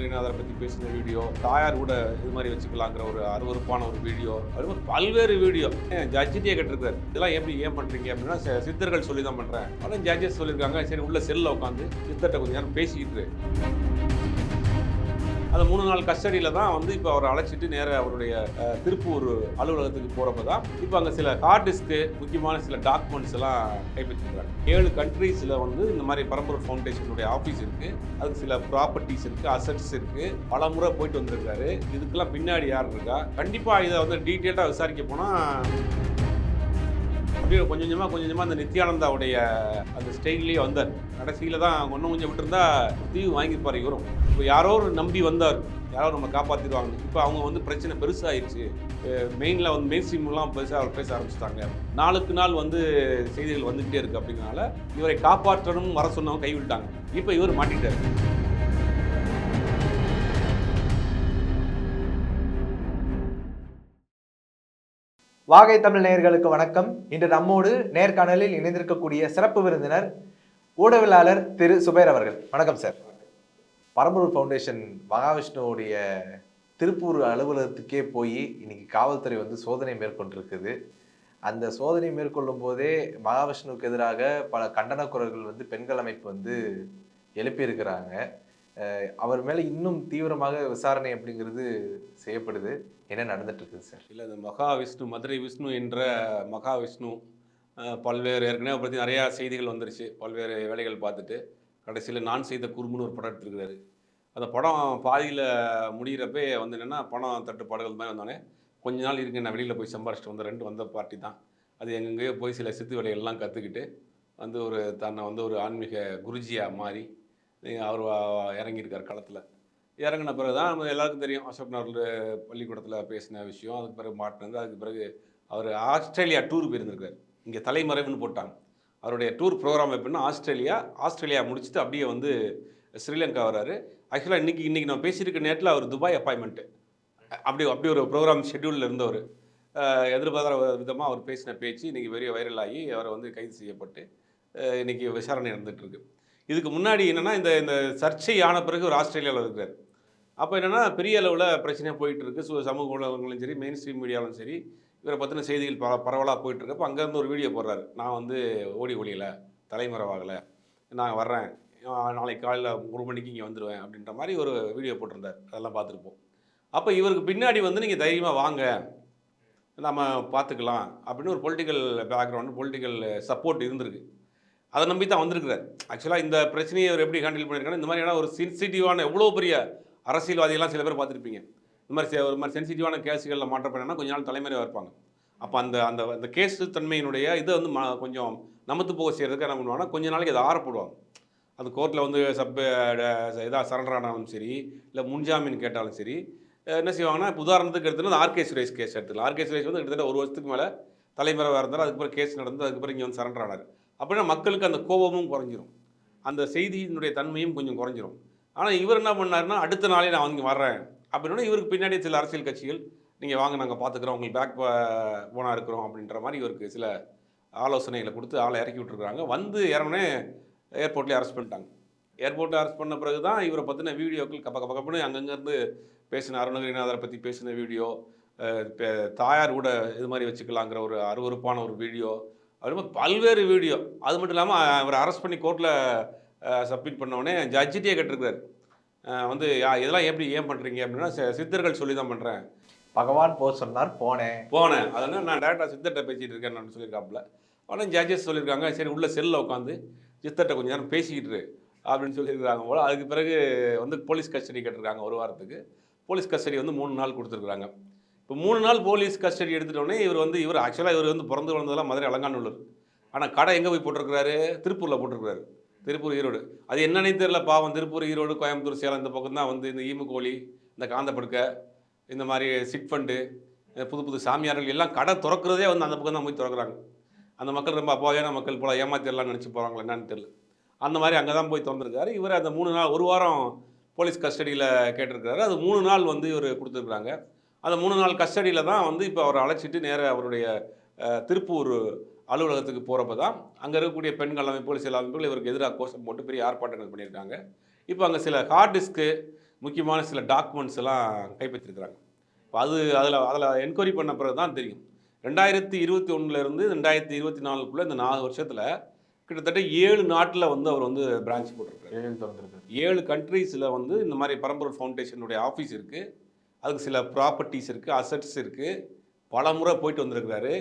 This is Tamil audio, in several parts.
அருணகிரிநாதரை பற்றி பேசின வீடியோ தாயார் கூட இது மாதிரி வச்சுக்கலாங்கிற ஒரு அருவருப்பான ஒரு வீடியோ அது மாதிரி பல்வேறு வீடியோ. ஜட்ஜிட்டே கேட்டிருக்காரு. இதெல்லாம் எப்படி ஏன் பண்ணுறீங்க அப்படின்னா சித்தர்கள் சொல்லி தான் பண்ணுறேன் ஆனால் ஜட்ஜஸ் சொல்லியிருக்காங்க. சரி உள்ள செல்லில் உட்காந்து சித்தர்கிட்ட கொஞ்சம் நேரம் பேசிக்கிட்டு அந்த மூணு நாள் கஸ்டடியில் தான் வந்து இப்போ அவரை அழைச்சிட்டு நேராக அவருடைய திருப்பூர் அலுவலகத்துக்கு போகிறப்ப தான் இப்போ அங்கே சில ஹார்ட் டிஸ்க்கு முக்கியமான சில டாக்குமெண்ட்ஸ் எல்லாம் கைப்பற்றிருக்காங்க. ஏழு கண்ட்ரீஸில் வந்து இந்த மாதிரி பரம்பரை ஃபவுண்டேஷனுடைய ஆஃபீஸ் இருக்குது அதுக்கு சில ப்ராப்பர்ட்டிஸ் இருக்குது அசட்ஸ் இருக்குது பல முறை போயிட்டு வந்திருக்காரு. இதுக்கெல்லாம் பின்னாடி யார் இருக்கா? கண்டிப்பாக இதை வந்து டீட்டெயிலாக விசாரிக்க போனால் அப்படியே கொஞ்சம் கொஞ்சமாக கொஞ்சம் கொஞ்சமாக அந்த நித்யானந்தாவுடைய அந்த ஸ்டைல்லேயே வந்தார். கடைசியில் தான் ஒன்றும் கொஞ்சம் விட்டுருந்தா தீவு வாங்கியிருப்பார் இவரும். இப்போ யாரோ ஒரு நம்பி வந்தார். யாரோ நம்ம காப்பாற்றிடுவாங்க இப்போ அவங்க வந்து பிரச்சனை பெருசாகிடுச்சு மெயினில் வந்து மெயின் ஸ்ட்ரீம்லாம் பெருசாக அவர் பேச ஆரம்பிச்சிட்டாங்க. நாளுக்கு நாள் வந்து செய்திகள் வந்துக்கிட்டே இருக்குது அப்படிங்கிறனால இவரை காப்பாற்றணும் வர சொன்னவங்க கைவிட்டாங்க. இப்போ இவர் மாட்டிட்டார் வாகை தமிழ் நேயர்களுக்கு வணக்கம். இன்று நம்மோடு நேர்காணலில் இணைந்திருக்கக்கூடிய சிறப்பு விருந்தினர் ஊடகவியலாளர் திரு சுபேர் அவர்கள். வணக்கம் சார். பரம்பூர் ஃபவுண்டேஷன் மகாவிஷ்ணுவுடைய திருப்பூர் அலுவலகத்துக்கே போய் இன்னைக்கு காவல்துறை வந்து சோதனை மேற்கொண்டிருக்குது. அந்த சோதனை மேற்கொள்ளும் போதே மகாவிஷ்ணுவுக்கு எதிராக பல கண்டன குரல்கள் வந்து பெண்கள் அமைப்பு வந்து எழுப்பியிருக்கிறாங்க. அவர் மேலே இன்னும் தீவிரமாக விசாரணை அப்படிங்கிறது செய்யப்படுது. என்ன நடந்துட்டு இருக்குது சார்? இல்லை இந்த மகாவிஷ்ணு மதுரை விஷ்ணு என்ற மகாவிஷ்ணு பல்வேறு ஏற்கனவே பற்றி நிறையா செய்திகள் வந்துருச்சு. பல்வேறு வேலைகள் பார்த்துட்டு கடைசியில் நான் செய்த குறும்புன்னு ஒரு படம் எடுத்துருக்கிறாரு. அந்த படம் பாதியில் முடிகிறப்பே வந்து என்னென்னா பணம் தட்டுப்பாடுகள் மாதிரி வந்தோடனே கொஞ்ச நாள் இருக்கு நான் வெளியில் போய் சம்பாரிச்சிட்டு வந்த ரெண்டு வந்த பார்ட்டி தான். அது எங்கெங்கேயோ போய் சில சித்து வேலைகள்லாம் கற்றுக்கிட்டு வந்து ஒரு தன்னை வந்து ஒரு ஆன்மீக குருஜியாக மாறி அவர் இறங்கியிருக்கார் களத்தில். இறங்கின பிறகு தான் நம்ம எல்லாருக்கும் தெரியும் அசோக் நகர் பள்ளிக்கூடத்தில் பேசின விஷயம். அதுக்கு பிறகு மாட்டினது. அதுக்கு பிறகு அவர் ஆஸ்திரேலியா டூர் போயிருந்திருக்கார். இங்கே தலைமறைவுன்னு போட்டாங்க. அவருடைய டூர் ப்ரோக்ராம் எப்படின்னா ஆஸ்திரேலியா ஆஸ்திரேலியா முடிச்சுட்டு அப்படியே வந்து ஸ்ரீலங்கா வராரு. ஆக்சுவலாக இன்றைக்கி இன்றைக்கி நம்ம பேசியிருக்க நேரத்தில் அவர் துபாய் அப்பாயின்மெண்ட்டு அப்படி அப்படி ஒரு ப்ரோக்ராம் ஷெட்யூலில் இருந்தவர். அஹ், எதிர்பாராத விதமாக அவர் பேசின பேச்சு இன்றைக்கி பெரிய வைரல் ஆகி அவரை வந்து கைது செய்யப்பட்டு இன்றைக்கி விசாரணை நடந்துகிட்ருக்கு இதுக்கு முன்னாடி என்னென்னா இந்த இந்த சர்ச்சை ஆன பிறகு ஒரு ஆஸ்திரேலியாவில் இருக்கிறார். அப்போ என்னென்னா பெரிய அளவில் பிரச்சனையாக போயிட்டுருக்கு. ஸோ சு- சமூக ஊடகங்களும் சரி மெயின் ஸ்ட்ரீம் மீடியாவிலும் சரி இவரை பற்றின செய்திகள் பர பரவலாக போயிட்டுருக்கப்போ அப்போ அங்கேருந்து ஒரு வீடியோ போடுறாரு. நான் வந்து ஓடி ஒழியலை தலைமறைவாகலை நான் வர்றேன். நாளைக்கு காலையில் ஒரு மணிக்கு இங்கே வந்துடுவேன் அப்படின்ற மாதிரி ஒரு வீடியோ போட்டிருந்தார். அதெல்லாம் பார்த்துருப்போம். அப்போ இவருக்கு பின்னாடி வந்து நீங்கள் தைரியமாக வாங்க நம்ம பார்த்துக்கலாம் அப்படின்னு ஒரு பொலிட்டிக்கல் பேக்ரவுண்டு பொலிட்டிக்கல் சப்போர்ட் இருந்திருக்கு. அதை நம்பி தான் வந்திருக்கிறார் ஆக்சுவலாக இந்த பிரச்சனையை அவர் எப்படி ஹேண்டில் பண்ணியிருக்காங்க இந்த மாதிரியான ஒரு சென்சிட்டிவான எவ்வளோ பெரிய அரசியல்வாதிகள்லாம் சில பேர் பார்த்துருப்பீங்க. இந்த மாதிரி ஒரு மாதிரி சென்சிட்டிவான கேஸுகளில் மாற்றப்படனா கொஞ்ச நாள் தலைமுறையாக இருப்பாங்க. அப்போ அந்த அந்த அந்த கேஸ் தன்மையினுடைய இதை வந்து ம கொஞ்சம் நமத்து போக செய்கிறதுக்கு என்ன பண்ணுவாங்கன்னா கொஞ்ச நாளைக்கு அதை ஆறப்படுவாங்க. அது கோர்ட்டில் வந்து சப் இதாக சரண்டர் ஆனாலும் சரி இல்லை முன்ஜாமீன் கேட்டாலும் சரி என்ன செய்வாங்கன்னா இப்போ உதாரணத்துக்கு எடுத்துன்னா ஆர்கே சுரேஷ் கேஸ் எடுத்துக்கலாம். ஆர்கே சுரேஷ் வந்து கிட்டத்தட்ட ஒரு வருஷத்துக்கு மேலே தலைமறைவாக இருந்தார். அதுக்கப்புறம் கேஸ் நடந்து அதுக்கப்புறம் இங்கே வந்து சரண்டர் ஆனார் அப்படின்னா மக்களுக்கு அந்த கோபமும் குறைஞ்சிரும். அந்த செய்தியினுடைய தன்மையும் கொஞ்சம் குறைஞ்சிரும். ஆனால் இவர் என்ன பண்ணாருன்னா அடுத்த நாளே நான் வந்து வர்றேன். அப்படின்னா இவருக்கு பின்னாடி சில அரசியல் கட்சிகள் நீங்கள் வாங்க நாங்கள் பார்த்துக்குறோம் உங்களுக்கு பேக் போனால் இருக்கிறோம். அப்படின்ற மாதிரி இவருக்கு சில ஆலோசனைகளை கொடுத்து ஆளை இறக்கி விட்டுருக்குறாங்க. வந்து இறங்கினே ஏர்போர்ட்லேயே அரெஸ்ட் பண்ணிட்டாங்க. ஏர்போர்ட்டில் அரெஸ்ட் பண்ண பிறகு தான் இவரை பற்றின வீடியோக்கள் கப்ப கப்ப கப்பன்னு அங்கங்கேருந்து பேசின அருணகிரிநாதரை பற்றி பேசின வீடியோ தாயார் கூட இது மாதிரி வச்சுக்கலாங்கிற ஒரு அருவருப்பான ஒரு வீடியோ அது மாதிரி பல்வேறு வீடியோ. அது மட்டும் இல்லாமல் அவரை அரெஸ்ட் பண்ணி கோர்ட்டில் சப்மிட் பண்ண உடனே ஜட்ஜிட்டே கேட்டிருக்காரு வந்து இதெல்லாம் எப்படி ஏன் பண்ணுறீங்க அப்படின்னா சித்தர்கள் சொல்லி தான் பண்ணுறேன் பகவான் போ சொன்னார் போனேன். போனேன். அதனால் நான் டேரெக்டாக சித்தர்கிட்ட பேசிகிட்டு இருக்கேன் நான் சொல்லியிருக்காப்புல. ஆனால் ஜட்ஜஸ் சொல்லியிருக்காங்க சரி உள்ள செல்லில் உட்காந்து சித்தர்கிட்ட கொஞ்ச நேரம் பேசிக்கிட்டு அப்படின்னு சொல்லியிருக்காங்க போல் அதுக்கு பிறகு வந்து போலீஸ் கஸ்டடி கேட்டிருக்காங்க ஒரு வாரத்துக்கு. போலீஸ் கஸ்டடி வந்து மூணு நாள் கொடுத்துருக்குறாங்க. இப்போ மூணு நாள் போலீஸ் கஸ்டடி எடுத்துட்டோடனே இவர் வந்து இவர் ஆக்சுவலாக இவர் வந்து பிறந்து வளர்ந்ததெல்லாம் மதுரை அலங்காநல்லூர். ஆனால் கடை எங்கே போய் போட்டிருக்கிறாரு? திருப்பூரில் போட்டிருக்கிறாரு. திருப்பூர் ஈரோடு. அது என்னன்னே தெரியல பாவம். திருப்பூர் ஈரோடு கோயம்புத்தூர் சேலம் இந்த பக்கம் தான் வந்து இந்த ஈமுக்கோழி இந்த காந்தப்படுக்கை இந்த மாதிரி சிட் ஃபண்டு புது புது சாமியார்கள் எல்லாம் கடை திறக்கிறதே வந்து அந்த பக்கம் தான் போய் திறக்கிறாங்க. அந்த மக்கள் ரொம்ப அப்பாவியான மக்கள் போல ஏமாத்திடலாம் நினச்சி போகிறாங்களா என்னன்னு தெரியல. அந்த மாதிரி அங்கே தான் போய் திறந்துருக்காரு. இவர் அந்த மூணு நாள் ஒரு வாரம் போலீஸ் கஸ்டடியில் கேட்டிருக்கிறாரு. அது மூணு நாள் வந்து இவர் கொடுத்துருக்குறாங்க. அந்த மூணு நாள் கஸ்டடியில் தான் வந்து இப்போ அவரை அழைச்சிட்டு நேராக அவருடைய திருப்பூர் அலுவலகத்துக்கு போகிறப்ப தான் அங்கே இருக்கக்கூடிய பெண்கள் அமைப்புகள் சில அமைப்புகள் இவருக்கு எதிராக கோஷம் போட்டு பெரிய ஆர்ப்பாட்டங்கள் பண்ணியிருக்காங்க. இப்போ அங்கே சில ஹார்ட் டிஸ்க்கு முக்கியமான சில டாக்குமெண்ட்ஸ் எல்லாம் கைப்பற்றிருக்கிறாங்க. இப்போ அது அதில் அதில் என்கொயரி பண்ண பிறகு தான் தெரியும். ரெண்டாயிரத்தி இருபத்தி ஒன்றுலேருந்து ரெண்டாயிரத்தி இருபத்தி நாலுக்குள்ளே இந்த நாலு வருஷத்தில் கிட்டத்தட்ட ஏழு நாட்டில் வந்து அவர் வந்து பிரான்ச் போட்டிருக்காரு ஏழு திறந்திருக்கு ஏழு கண்ட்ரீஸில் வந்து இந்த மாதிரி பரம்பொருள் ஃபவுண்டேஷனுடைய ஆஃபீஸ் இருக்குது அதுக்கு சில ப்ராப்பர்ட்டிஸ் இருக்குது அசட்ஸ் இருக்குது பல முறை போயிட்டு வந்திருக்கிறாரு.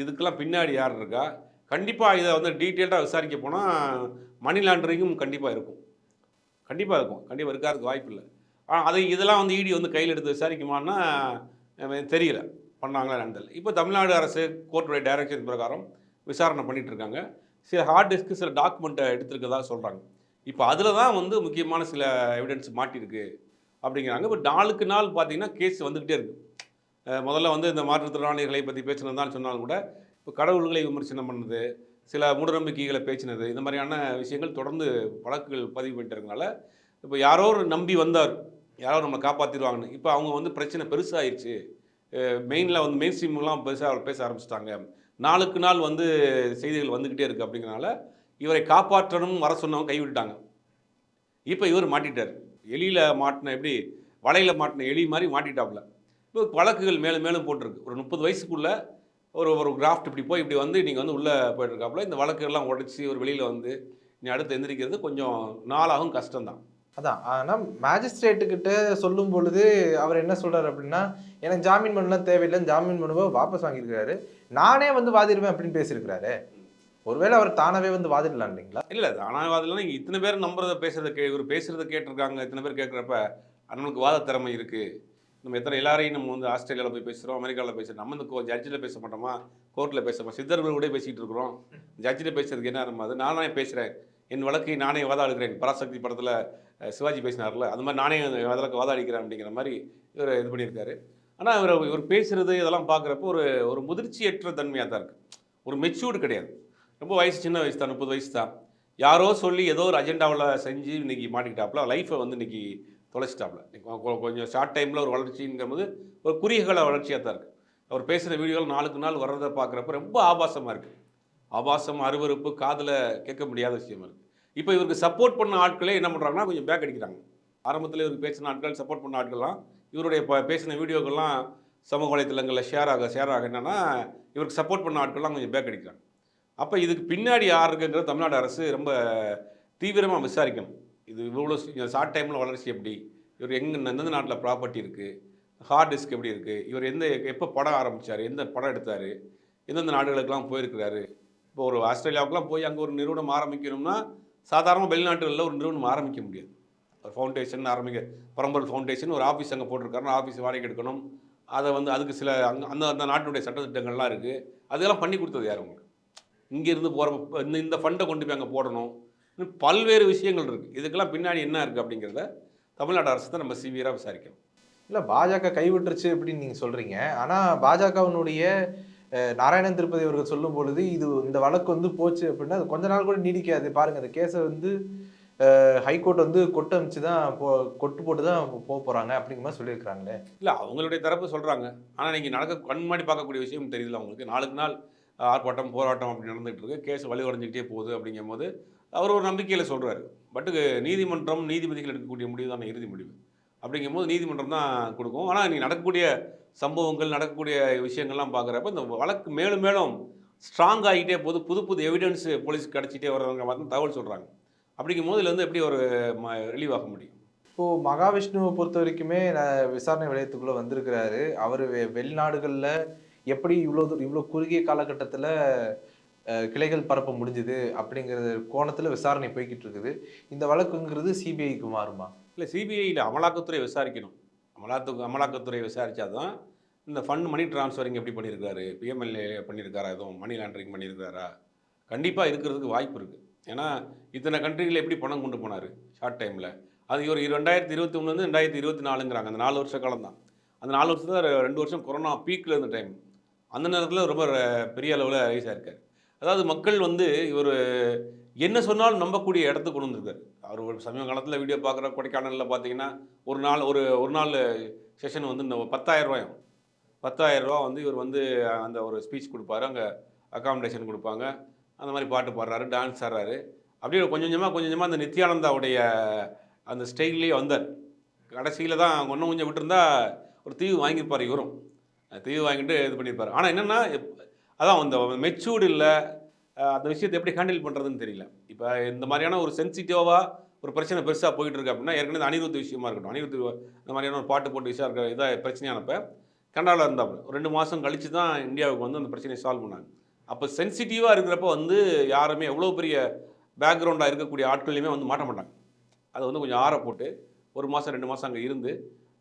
இதுக்கெல்லாம் பின்னாடி யார் இருக்கா? கண்டிப்பாக இதை வந்து டீட்டெயில்டாக விசாரிக்க போனால் மணி லாண்டரிங்கும் கண்டிப்பாக இருக்கும். கண்டிப்பாக இருக்கும். கண்டிப்பாக இருக்காதுக்கு வாய்ப்பு இல்லை. ஆனால் அதை இதெல்லாம் வந்து இடி வந்து கையில் எடுத்து விசாரிக்குமான்னா தெரியல. பண்ணாங்களா என்னன்னு இப்போ தமிழ்நாடு அரசு கோர்ட்டுடைய டைரக்ஷன் பிரகாரம் விசாரணை பண்ணிகிட்டு இருக்காங்க சில ஹார்ட் டிஸ்க்கு சில டாக்குமெண்ட்டை எடுத்துருக்கதா சொல்கிறாங்க இப்போ அதில் தான் வந்து முக்கியமான சில எவிடன்ஸ் மாட்டியிருக்கு அப்படிங்கிறாங்க. இப்போ நாளுக்கு நாள் பார்த்தீங்கன்னா கேஸ் வந்துக்கிட்டே இருக்குது முதல்ல வந்து இந்த மாற்றுத்திறனாளிகளை பற்றி பேசினதுதான் சொன்னாலும் கூட இப்போ கடவுள்களை விமர்சனம் பண்ணது சில மூடநம்பிக்கைகளை பேசினது இந்த மாதிரியான விஷயங்கள் தொடர்ந்து வழக்குகள் பதிவு பண்ணிட்டு இப்போ யாரோ ஒரு நம்பி வந்தார். யாரோ நம்மளை காப்பாற்றிடுவாங்கன்னு இப்போ அவங்க வந்து பிரச்சனை பெருசாகிடுச்சு மெயினில் வந்து மெயின் ஸ்ட்ரீம்லாம் பெருசாக பேச ஆரம்பிச்சிட்டாங்க. நாளுக்கு நாள் வந்து செய்திகள் வந்துக்கிட்டே இருக்குது அப்படிங்கிறனால இவரை காப்பாற்றணும் வர சொன்னவங்க கைவிட்டுட்டாங்க. இப்போ இவர் மாட்டிட்டார் எலியில் மாட்டின எப்படி வலையில் மாட்டின எலி மாதிரி மாட்டிட்டாப்புல இப்போ வழக்குகள் மேலும் மேலும் போட்டிருக்கு. ஒரு முப்பது வயசுக்குள்ள ஒரு ஒரு கிராஃப்ட் இப்படி போய் இப்படி வந்து நீங்கள் வந்து உள்ளே போயிட்டுருக்காப்புல இந்த வழக்குகள்லாம் உடச்சி ஒரு வெளியில் வந்து நீ அடுத்து எந்திரிக்கிறது கொஞ்சம் நாளாகும் கஷ்டம்தான். அதான். ஆனா மேஜிஸ்ட்ரேட்டு கிட்ட சொல்லும் பொழுது அவர் என்ன சொல்றாரு அப்படின்னா எனக்கு ஜாமீன் மனுலாம் தேவையில்லை ஜாமீன் மனுவை வாபஸ் வாங்கியிருக்காரு நானே வந்து வாதிடுவேன் அப்படின்னு பேசியிருக்கிறாரு. ஒருவேளை அவர் தானாவே வந்து வாதிடலாம் இல்லைங்களா? இல்லை ஆனால் அதில் நீங்கள் இத்தனை பேர் நம்புறத பேசுறத கே இவர் பேசுறத கேட்டிருக்காங்க இத்தனை பேர் கேட்குறப்ப நம்மளுக்கு வாத திறமை இருக்குது நம்ம எத்தனை எல்லாரையும் நம்ம வந்து ஆஸ்திரேலியாவில் போய் பேசுகிறோம் அமெரிக்காவில் பேசுகிறோம் நம்ம இந்த ஜட்ஜில் பேச மாட்டோமா? கோர்ட்டில் பேச சித்தர்கள் கூட பேசிகிட்டு இருக்கிறோம். ஜட்ஜில் பேசுறதுக்கு என்ன நம்ம அது நானே பேசுகிறேன் என் வழக்கை நானே வாதாடுகிறேன். பராசக்தி படத்தில் சிவாஜி பேசினார்ல அது மாதிரி நானே வழக்கு வாதாடிக்கிறேன் அப்படிங்கிற மாதிரி இவர் இது பண்ணியிருக்காரு. ஆனால் இவர் இவர் பேசுறது இதெல்லாம் பார்க்குறப்போ ஒரு ஒரு முதிர்ச்சியற்ற தன்மையாக தான் இருக்குது ஒரு மெச்சூர்டு கிடையாது. ரொம்ப வயசு சின்ன வயசு தான் முப்பது வயசு தான். யாரோ சொல்லி ஏதோ ஒரு அஜெண்டாவில் செஞ்சு இன்னைக்கு மாட்டிக்கிட்டாப்புல லைஃப்பை வந்து இன்றைக்கி தொலைச்சிட்டாப்புல கொஞ்சம் ஷார்ட் டைமில் ஒரு வளர்ச்சிங்கிறது ஒரு குறுகிய கால வளர்ச்சியாக தான் இருக்குது அவர் பேசுகிற வீடியோவில் நாளுக்கு நாள் வர்றதை பார்க்குறப்ப ரொம்ப ஆபாசமாக இருக்குது ஆபாசம் அருவருப்பு காதில் கேட்க முடியாத விஷயமா இருக்குது இப்போ இவருக்கு சப்போர்ட் பண்ண ஆட்களே என்ன பண்ணுறாங்கன்னா கொஞ்சம் பேக் அடிக்கிறாங்க. ஆரம்பத்தில் இவருக்கு பேசின ஆட்கள் சப்போர்ட் பண்ண ஆட்கள்லாம் இவருடைய பேசின வீடியோக்கள்லாம் சமூக வலைத்தளங்களில் ஷேர் ஆக ஷேர் ஆக என்னென்னா இவருக்கு சப்போர்ட் பண்ண ஆட்கள்லாம் கொஞ்சம் பேக் அடிக்கிறாங்க. அப்போ இதுக்கு பின்னாடி யார் இருக்குங்கிறது தமிழ்நாடு அரசு ரொம்ப தீவிரமாக விசாரிக்கணும். இது இவ்வளோ ஷார்ட் டைமில் வளர்ச்சி எப்படி? இவர் எங்கே எந்தெந்த நாட்டில் ப்ராப்பர்ட்டி இருக்குது ஹார்ட் டிஸ்க் எப்படி இருக்குது இவர் எந்த எப்போ படம் ஆரம்பித்தார் எந்த படம் எடுத்தார்? எந்தெந்த நாடுகளுக்கெல்லாம் போயிருக்கிறாரு? இப்போ ஒரு ஆஸ்திரேலியாவுக்குலாம் போய் அங்கே ஒரு நிறுவனம் ஆரம்பிக்கணும்னா சாதாரண வெளிநாட்டுகளில் ஒரு நிறுவனம் ஆரம்பிக்க முடியாது. ஒரு ஃபவுண்டேஷன் ஆரம்பிக்க பரம்பல் ஃபவுண்டேஷன் ஒரு ஆஃபீஸ் அங்கே போட்டிருக்காருன்னா ஆஃபீஸ் வாடகை எடுக்கணும். அதை வந்து அதுக்கு சில அங்கே அந்த அந்த நாட்டினுடைய சட்டத்திட்டங்கள்லாம் இருக்குது அதெல்லாம் பண்ணி கொடுத்தது யார் உங்களுக்கு? இங்கேருந்து போகிற இந்த இந்த ஃபண்டை கொண்டு போய் அங்கே போடணும். இன்னும் பல்வேறு விஷயங்கள் இருக்குது இதுக்கெல்லாம் பின்னாடி என்ன இருக்குது அப்படிங்கிறத தமிழ்நாடு அரசு தான் நம்ம சிவியராக விசாரிக்கணும். இல்ல பாஜக கைவிட்டுருச்சு அப்படின்னு நீங்க சொல்றீங்க. ஆனா பாஜகவினுடைய நாராயணன் திருப்பதி அவர்கள் சொல்லும் பொழுது இது இந்த வழக்கு வந்து போச்சு அப்படின்னா அது கொஞ்ச நாள் கூட நீடிக்காது. பாருங்க அந்த கேஸை வந்து ஹைகோர்ட் வந்து கொட்டு அமைச்சு தான் போ கொட்டு போட்டு தான் போக போறாங்க அப்படிங்கிற மாதிரி சொல்லியிருக்கிறாங்களே. இல்லை அவங்களுடைய தரப்பு சொல்கிறாங்க ஆனால் நீங்கள் நடக்க கண் முன்னாடி பார்க்கக்கூடிய விஷயம் தெரியல அவங்களுக்கு. நாளுக்கு நாள் ஆர்ப்பாட்டம் போராட்டம் அப்படி நடந்துகிட்டு இருக்கு. கேஸ் வலுவடைஞ்சிக்கிட்டே போகுது அப்படிங்கும்போது அவர் ஒரு நம்பிக்கையில் சொல்கிறாரு பட்டு நீதிமன்றம் நீதிபதிகள் எடுக்கக்கூடிய முடிவு தான் இறுதி முடிவு. அப்படிங்கும்போது நீதிமன்றம் தான் கொடுக்கும். ஆனால் நீ நடக்கக்கூடிய சம்பவங்கள் நடக்கக்கூடிய விஷயங்கள்லாம் பார்க்குறப்ப இந்த வழக்கு மேலும் மேலும் ஸ்ட்ராங் ஆகிட்டே போது புது புது எவிடன்ஸ் போலீஸ் கிடச்சிட்டே வர்றவங்க பார்த்து தகவல் சொல்கிறாங்க அப்படிங்கும்போது போது இதுலேருந்து எப்படி ஒரு ரிலீவ் ஆக முடியும்? இப்போது மகாவிஷ்ணுவை பொறுத்த வரைக்குமே நான் விசாரணை நிலையத்துக்குள்ளே வந்திருக்கிறாரு. அவர் வெளிநாடுகளில் எப்படி இவ்வளோ தூரம் இவ்வளோ குறுகிய காலகட்டத்தில் கிளைகள் பரப்ப முடிஞ்சுது அப்படிங்கிற கோணத்தில் விசாரணை போய்கிட்டு இருக்குது. இந்த வழக்குங்கிறது சிபிஐக்கு மாறுமா? இல்லை சிபிஐயில் அமலாக்கத்துறை விசாரிக்கணும். அமலாத்து அமலாக்கத்துறை விசாரித்தா தான் இந்த ஃபண்ட் மணி டிரான்ஸ்ஃபரிங் எப்படி பண்ணியிருக்காரு பிஎம்எல்ஏ பண்ணியிருக்காரா எதுவும் மணி லாண்டரிங் பண்ணியிருக்காரா கண்டிப்பாக இருக்கிறதுக்கு வாய்ப்பு இருக்குது ஏன்னா இத்தனை கண்ட்ரிகளில் எப்படி பணம் கொண்டு போனார்? ஷார்ட் டைமில். அது ஒரு ரெண்டாயிரத்தி இருபத்தி ஒன்றுலேருந்து ரெண்டாயிரத்தி இருபத்தி நாலுங்கிறாங்க. அந்த நாலு வருஷ காலம் தான் அந்த நாலு வருஷத்துல ரெண்டு வருஷம் கொரோனா பீக்கில் இருந்த டைம் அந்த நேரத்தில் ரொம்ப பெரிய அளவில் ரைஸ் ஆயிருக்காரு. அதாவது மக்கள் வந்து இவர் என்ன சொன்னாலும் நம்பக்கூடிய இடத்துக்கு கொண்டு வந்திருக்காரு. அவர் ஒரு சமீப காலத்தில் வீடியோ பார்க்குற கொடைக்கானலில் பார்த்தீங்கன்னா ஒரு நாள் ஒரு ஒரு நாள் செஷன் வந்து இந்த பத்தாயிரம் ரூபாயும் பத்தாயிரம் ரூபா வந்து இவர் வந்து அந்த ஒரு ஸ்பீச் கொடுப்பாரு. அங்கே அகாமடேஷன் கொடுப்பாங்க. அந்த மாதிரி பாட்டு பாடுறாரு டான்ஸ் ஆடுறாரு. அப்படியே கொஞ்சம் கொஞ்சமாக கொஞ்சம் கொஞ்சமாக அந்த நித்யானந்தாவுடைய அந்த ஸ்டைல்லேயே வந்தார். கடைசியில் தான் ஒன்றும் கொஞ்சம் விட்டுருந்தா ஒரு தீவு வாங்கியிருப்பார் இவரும். தீவு வாங்கிட்டு இது பண்ணியிருப்பார். ஆனால் என்னென்னா அதான் அந்த மெச்சூர்டு இல்லை அந்த விஷயத்தை எப்படி ஹேண்டில் பண்ணுறதுன்னு தெரியல. இப்போ இந்த மாதிரியான ஒரு சென்சிட்டிவாக ஒரு பிரச்சனை பெருசாக போயிட்டு இருக்கு அப்படின்னா ஏற்கனவே அனிருத்த விஷயமா இருக்கட்டும் அனிருத் இந்த மாதிரியான ஒரு பாட்டு போட்டு விஷயம் இருக்கிற இதாக பிரச்சனையானப்ப கனடாவில் இருந்தாப்புல ஒரு ரெண்டு மாதம் கழித்து தான் இந்தியாவுக்கு வந்து அந்த பிரச்சனையை சால்வ் பண்ணாங்க. அப்போ சென்சிட்டிவாக இருக்கிறப்ப வந்து யாருமே எவ்வளோ பெரிய பேக்ரவுண்டாக இருக்கக்கூடிய ஆட்களையுமே வந்து மாட்ட மாட்டாங்க. அதை வந்து கொஞ்சம் ஆற போட்டு ஒரு மாதம் ரெண்டு மாதம் அங்கே இருந்து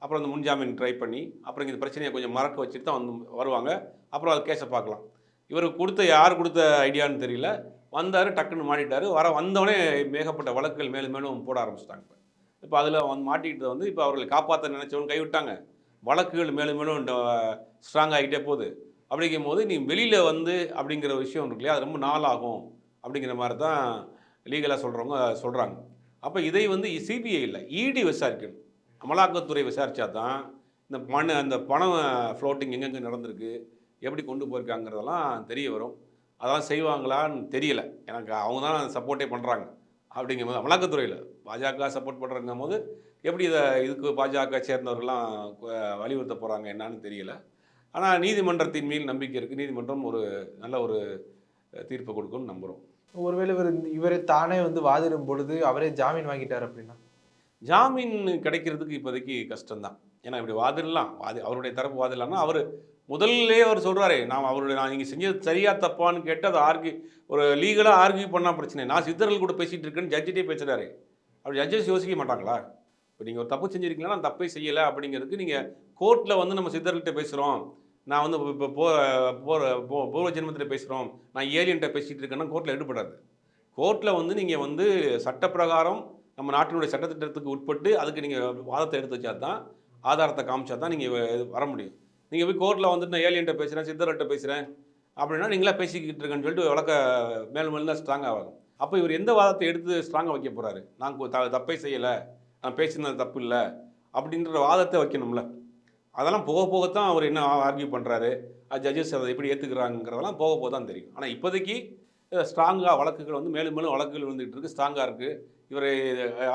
அப்புறம் அந்த முன்ஜாமீன் ட்ரை பண்ணி அப்புறம் இந்த பிரச்சனையை கொஞ்சம் மறக்க வச்சுட்டு தான் வந்து வருவாங்க. அப்புறம் அது கேஸை பார்க்கலாம். இவருக்கு கொடுத்த யார் கொடுத்த ஐடியான்னு தெரியல. வந்தார் டக்குன்னு மாட்டிட்டார். வர வந்தவொடனே மேகப்பட்ட வழக்குகள் மேலும் மேலும் போட ஆரம்பிச்சிட்டாங்க இப்போ. இப்போ அதில் வந்து மாட்டிக்கிட்டது வந்து இப்போ அவர்களை காப்பாற்ற நினைச்சவங்க கைவிட்டாங்க. வழக்குகள் மேலும் மேலும் ஸ்ட்ராங் ஆகிட்டே போகுது. அப்படிங்கும் போது நீ வெளியில் வந்து அப்படிங்கிற விஷயம் இருக்கு இல்லையா? அது ரொம்ப நாள் ஆகும் அப்படிங்கிற மாதிரி தான் லீகலாக சொல்கிறவங்க சொல்கிறாங்க அப்போ இதை வந்து சிபிஐ இல்லை இடி விசாரிக்கணும். அமலாக்கத்துறை விசாரித்தா தான் இந்த பண அந்த பணம் ஃப்ளோட்டிங் எங்கெங்கே நடந்திருக்கு? எப்படி கொண்டு போயிருக்காங்கிறதெல்லாம் தெரிய வரும். அதெல்லாம் செய்வாங்களான்னு தெரியல. எனக்கு அவங்க தான் சப்போர்ட்டே பண்ணுறாங்க அப்படிங்கும்போது அமலாக்கத்துறையில் பாஜக சப்போர்ட் பண்ணுறங்கும் போது எப்படி இதை இதுக்கு பாஜக சேர்ந்தவர்கள்லாம் வலியுறுத்த போகிறாங்க என்னன்னு தெரியல. ஆனால் நீதிமன்றத்தின் மேல் நம்பிக்கை இருக்குது நீதிமன்றம் ஒரு நல்ல ஒரு தீர்ப்பை கொடுக்கும்னு நம்புகிறோம் ஒருவேளை இவர் இவரே தானே வந்து வாதிடும் பொழுது அவரே ஜாமீன் வாங்கிட்டார் அப்படின்னா? ஜாமீன் கிடைக்கிறதுக்கு இப்போதைக்கு கஷ்டம்தான். ஏன்னா இப்படி வாதிடலாம். வாதி அவருடைய தரப்பு வாதிடலாம்னா அவர் முதல்லே அவர் சொல்கிறாரு நான் அவருடைய நான் நீங்கள் செஞ்சது சரியா தப்பான்னு கேட்டு அதை ஆர்கியூ ஒரு லீகலாக ஆர்கியூ பண்ணால் பிரச்சனை. நான் சித்தர்கள் கூட பேசிகிட்டு இருக்கேன்னு ஜட்ஜிட்டே பேசுகிறாரு அப்படி ஜட்ஜஸ் யோசிக்க மாட்டாங்களா? இப்போ நீங்கள் ஒரு தப்பு செஞ்சுருக்கீங்களா? நான் தப்பே செய்யலை அப்படிங்கிறதுக்கு நீங்கள் கோர்ட்டில் வந்து நம்ம சித்தர்கள்ட்ட பேசுகிறோம் நான் வந்து இப்போ போ போகிற போ பூர்வ ஜென்மத்தில் பேசுகிறோம் நான் ஏலியன்ட்ட பேசிகிட்டு இருக்கேன்னா கோர்ட்டில் எடுபடாது. கோர்ட்டில் வந்து நீங்கள் வந்து சட்டப்பிரகாரம் நம்ம நாட்டினுடைய சட்டத்திட்டத்துக்கு உட்பட்டு அதுக்கு நீங்கள் வாதத்தை எடுத்து வச்சா தான் ஆதாரத்தை காமிச்சா தான் நீங்கள் வர முடியும். நீங்கள் போய் கோர்ட்டில் வந்துட்டு நான் ஏலியன்ட்ட பேசுகிறேன் சித்தர்கிட்ட பேசுகிறேன் அப்படின்னா நீங்களே பேசிக்கிட்டு இருக்கேன்னு சொல்லிட்டு வழக்க மேலும் மேலும் தான் ஸ்ட்ராங்காக ஆகும் அப்போ இவர் எந்த வாதத்தை எடுத்து ஸ்ட்ராங்காக வைக்க போகிறாரு நான் த- தப்பே செய்யலை. நான் பேசினது தப்பு இல்லை. அப்படின்ற வாதத்தை வைக்கணும்ல. அதெல்லாம் போக போகத்தான் அவர் என்ன ஆர்கியூ பண்ணுறாரு ஜட்ஜஸ் அதை எப்படி ஏற்றுக்கிறாங்கிறதெல்லாம் போக போக தான் தெரியும். ஆனால் இப்போதைக்கு ஸ்ட்ராங்காக வழக்குகள் வந்து மேலும் மேலும் வழக்குகள் வந்துகிட்டு இருக்குது ஸ்ட்ராங்காக இருக்குது இவரை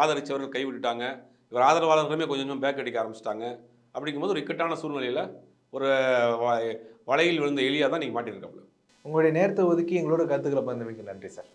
ஆதரித்தவர்கள் கைவிட்டுட்டாங்க. இவர் ஆதரவாளர்களுமே கொஞ்சம் கொஞ்சம் பேக் அடிக்க ஆரம்பிச்சிட்டாங்க. அப்படிங்கும்போது ஒரு இக்கட்டான சூழ்நிலையில் ஒரு வ- வலையில் விழுந்த எலியாக தான் நீங்கள் மாட்டியிருக்காப்புல உங்களுடைய நேரத்தை ஒதுக்கி எங்களோட கருத்துக்களை பகிர்ந்தமைக்கு நன்றி சார்.